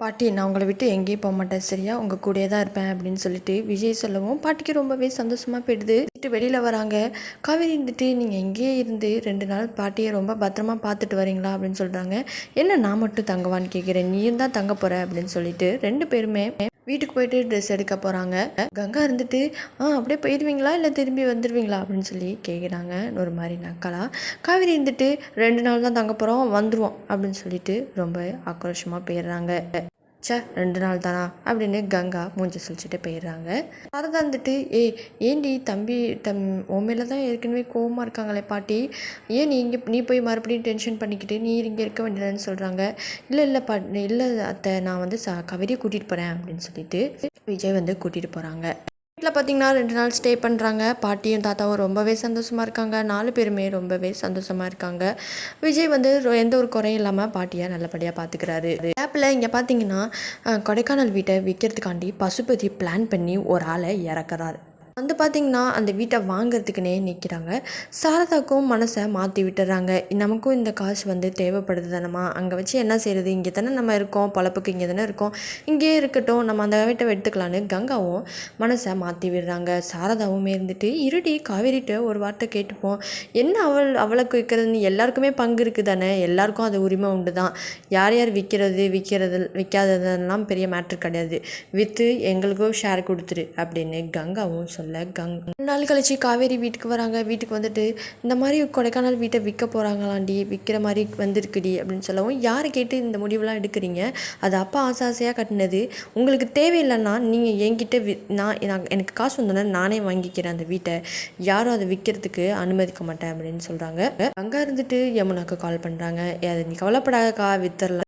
பாட்டி நான் உங்களை விட்டு எங்கேயும் போக மாட்டேன் சரியா? உங்கள் கூடயே தான் இருப்பேன் அப்படின்னு சொல்லிட்டு விஜய் சொல்லவும் பாட்டிக்கு ரொம்பவே சந்தோஷமாக போயிடுது. விட்டு வெளியில் வராங்க. காவேரி இருந்துட்டு நீங்கள் எங்கேயே இருந்து ரெண்டு நாள் பாட்டியை ரொம்ப பத்திரமா பார்த்துட்டு வரீங்களா? அப்படின்னு சொல்கிறாங்க என்ன நான் மட்டும் தங்கவான்னு கேட்குறேன் நீயும் தான் தங்க போகிற அப்படின்னு சொல்லிட்டு ரெண்டு பேருமே வீட்டுக்கு போயிட்டு ட்ரெஸ் எடுக்க போகிறாங்க கங்கா இருந்துட்டு ஆ அப்படியே போயிடுவீங்களா? இல்லை திரும்பி வந்துடுவீங்களா? அப்படின்னு சொல்லி கேட்குறாங்க ஒரு மாதிரி நக்கலா. காவேரி இருந்துட்டு ரெண்டு நாள் தான் தங்க போகிறோம் வந்துடுவோம் அப்படின்னு சொல்லிட்டு ரொம்ப ஆக்ரோஷமாக போயிடுறாங்க. ச்சே ரெண்டு நாள் தானா? அப்படின்னு கங்கா மூஞ்சி சொல்லிச்சுட்டு போயிடுறாங்க. சாரதா வந்துட்டு ஏய் ஏண்டி தம்பி தம் உன் மேலே தான் ஏற்கனவே கோவமாக இருக்காங்களே பாட்டி? ஏன் நீ இங்கே நீ போய் மறுபடியும் டென்ஷன் பண்ணிக்கிட்டு நீ இங்கே இருக்க வேண்டியதுன்னு சொல்கிறாங்க இல்லை இல்லை பா இல்லை அத்தை நான் வந்து ச கவிதையை கூட்டிகிட்டு போகிறேன் அப்படின்னு சொல்லிட்டு விஜய் வந்து கூட்டிகிட்டு போகிறாங்க வீட்டில் பார்த்திங்கன்னா ரெண்டு நாள் ஸ்டே பண்ணுறாங்க. பாட்டியும் தாத்தாவும் ரொம்பவே சந்தோஷமாக இருக்காங்க. நாலு பேருமே ரொம்பவே சந்தோஷமாக இருக்காங்க. விஜய் வந்து எந்த ஒரு குறையும் இல்லாமல் பாட்டியை நல்லபடியாக பார்த்துக்கிறாரு ஆப்பில் இங்கே பார்த்தீங்கன்னா கொடைக்கானல் வீட்டை விற்கிறதுக்காண்டி பசுபதி பிளான் பண்ணி ஒரு ஆளை இறக்குறாரு. வந்து பார்த்திங்கன்னா அந்த வீட்டை வாங்குறதுக்குனே நிற்கிறாங்க சாரதாக்கும் மனசை மாற்றி விட்டுறாங்க. நமக்கும் இந்த காசு வந்து தேவைப்படுது தானம்மா. அங்கே வச்சு என்ன செய்கிறது இங்கே தானே நம்ம இருக்கோம். பொழப்புக்கு இங்கே தானே இருக்கோம். இங்கேயே இருக்கட்டும். நம்ம அந்த வீட்டை எடுத்துக்கலான்னு கங்காவும் மனசை மாற்றி விடுறாங்க. சாரதாவும் இருந்துட்டு இருடி காவேரிட்ட ஒரு வார்த்தை கேட்டுப்போம். என்ன அவள் அவளுக்கு விற்கிறதுன்னு எல்லாருக்குமே பங்கு இருக்குது தானே. எல்லாருக்கும் அது உரிமை உண்டு தான். யார் யார் விற்கிறது விற்கிறது விற்காததெல்லாம் பெரிய மேட்ரு கிடையாது. விற்று எங்களுக்கும் ஷேர் கொடுத்துரு அப்படின்னு கங்காவும் சொல்ல கங் நாள் கழிச்சு காவேரி வீட்டுக்கு வராங்க வீட்டுக்கு வந்துட்டு இந்த மாதிரி கொடைக்கானல் வீட்டை விற்க போகிறாங்களாண்டி விற்கிற மாதிரி வந்திருக்குடி அப்படின்னு சொல்லவும் யாரை கேட்டு இந்த முடிவெல்லாம் எடுக்கிறீங்க? அது அப்பா ஆசை ஆசையாக கட்டினது. உங்களுக்கு தேவையில்லைன்னா நீங்கள் என்கிட்ட வி நான் எனக்கு காசு வந்தோன்னே நானே வாங்கிக்கிறேன் அந்த வீட்டை. யாரும் அதை விற்கிறதுக்கு அனுமதிக்க மாட்டேன் அப்படின்னு சொல்கிறாங்க அங்கே இருந்துட்டு யமுனாக்கு கால் பண்ணுறாங்க நீ கவலைப்படாதக்கா வித்தரலாம்.